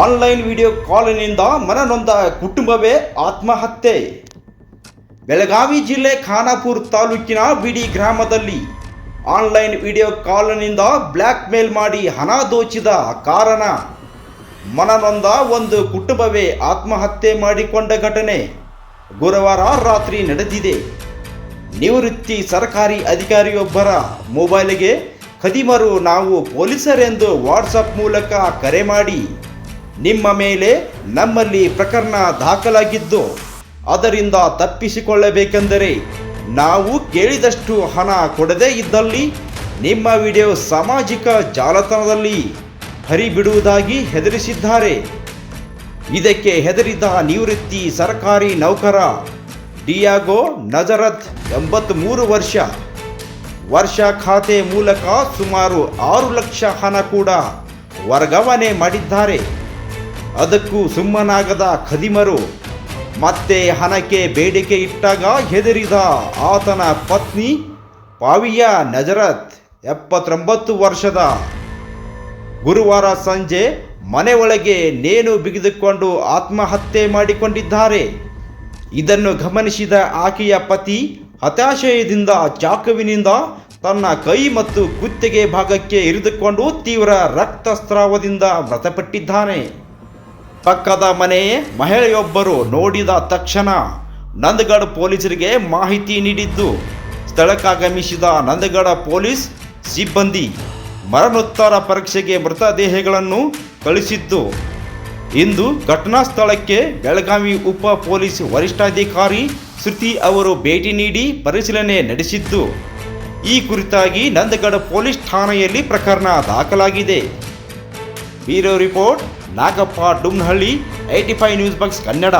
Online video ಕಾಲ್ನಿಂದ ಮನನೊಂದ ಕುಟುಂಬವೇ ಆತ್ಮಹತ್ಯೆ. ಬೆಳಗಾವಿ ಜಿಲ್ಲೆ ಖಾನಾಪುರ ತಾಲೂಕಿನ ಬಿಡಿ ಗ್ರಾಮದಲ್ಲಿ ಆನ್ಲೈನ್ ವಿಡಿಯೋ ಕಾಲ್ನಿಂದ ಬ್ಲ್ಯಾಕ್ ಮೇಲ್ ಮಾಡಿ ಹಣ ದೋಚಿದ ಕಾರಣ ಮನನೊಂದ ಒಂದು ಕುಟುಂಬವೇ ಆತ್ಮಹತ್ಯೆ ಮಾಡಿಕೊಂಡ ಘಟನೆ ಗುರುವಾರ ರಾತ್ರಿ ನಡೆದಿದೆ. ನಿವೃತ್ತಿ ಸರ್ಕಾರಿ ಅಧಿಕಾರಿಯೊಬ್ಬರ ಮೊಬೈಲ್ಗೆ ಖದೀಮರು ನಾವು ಪೊಲೀಸರೆಂದು ವಾಟ್ಸಪ್ ಮೂಲಕ ಕರೆ ಮಾಡಿ ನಿಮ್ಮ ಮೇಲೆ ನಮ್ಮಲ್ಲಿ ಪ್ರಕರಣ ದಾಖಲಾಗಿದ್ದು ಅದರಿಂದ ತಪ್ಪಿಸಿಕೊಳ್ಳಬೇಕೆಂದರೆ ನಾವು ಕೇಳಿದಷ್ಟು ಹಣ ಕೊಡದೇ ಇದ್ದಲ್ಲಿ ನಿಮ್ಮ ವಿಡಿಯೋ ಸಾಮಾಜಿಕ ಜಾಲತಾಣದಲ್ಲಿ ಹರಿಬಿಡುವುದಾಗಿ ಹೆದರಿಸಿದ್ದಾರೆ. ಇದಕ್ಕೆ ಹೆದರಿದ ನಿವೃತ್ತಿ ಸರ್ಕಾರಿ ನೌಕರ ಡಿಯಾಗೋ ನಜರತ್ ಎಂಬತ್ತ್ಮೂರು ವರ್ಷ. ವರ್ಷ ಖಾತೆ ಮೂಲಕ ಸುಮಾರು ಆರು ಲಕ್ಷ ಹಣ ಕೂಡ ವರ್ಗಾವಣೆ ಮಾಡಿದ್ದಾರೆ. ಅದಕ್ಕೂ ಸುಮ್ಮನಾಗದ ಖದಿಮರು ಮತ್ತೆ ಹಣಕ್ಕೆ ಬೇಡಿಕೆ ಇಟ್ಟಾಗ ಹೆದರಿದ ಆತನ ಪತ್ನಿ ಪಾವಿಯ ನಜರತ್ ಎಪ್ಪತ್ತೊಂಬತ್ತು ವರ್ಷದ ಗುರುವಾರ ಸಂಜೆ ಮನೆ ಒಳಗೆ ನೇಣು ಬಿಗಿದುಕೊಂಡು ಆತ್ಮಹತ್ಯೆ ಮಾಡಿಕೊಂಡಿದ್ದಾರೆ. ಇದನ್ನು ಗಮನಿಸಿದ ಆಕೆಯ ಪತಿ ಹತಾಶಯದಿಂದ ಚಾಕುವಿನಿಂದ ತನ್ನ ಕೈ ಮತ್ತು ಕುತ್ತಿಗೆ ಭಾಗಕ್ಕೆ ಇರಿದುಕೊಂಡು ತೀವ್ರ ರಕ್ತಸ್ರಾವದಿಂದ ಮೃತಪಟ್ಟಿದ್ದಾನೆ. ಪಕ್ಕದ ಮನೆ ಮಹಿಳೆಯೊಬ್ಬರು ನೋಡಿದ ತಕ್ಷಣ ನಂದಗಢ ಪೊಲೀಸರಿಗೆ ಮಾಹಿತಿ ನೀಡಿದ್ದು ಸ್ಥಳಕ್ಕಾಗಮಿಸಿದ ನಂದಗಢ ಪೊಲೀಸ್ ಸಿಬ್ಬಂದಿ ಮರಣೋತ್ತರ ಪರೀಕ್ಷೆಗೆ ಮೃತದೇಹಗಳನ್ನು ಕಳಿಸಿದ್ದು ಇಂದು ಘಟನಾ ಸ್ಥಳಕ್ಕೆ ಬೆಳಗಾವಿ ಉಪ ಪೊಲೀಸ್ ವರಿಷ್ಠಾಧಿಕಾರಿ ಶ್ರುತಿ ಅವರು ಭೇಟಿ ನೀಡಿ ಪರಿಶೀಲನೆ ನಡೆಸಿದ್ದು. ಈ ಕುರಿತಾಗಿ ನಂದಗಡ ಪೊಲೀಸ್ ಠಾಣೆಯಲ್ಲಿ ಪ್ರಕರಣ ದಾಖಲಾಗಿದೆ. Bureau report. Nagappa Dumnahalli eighty five news box Kannada.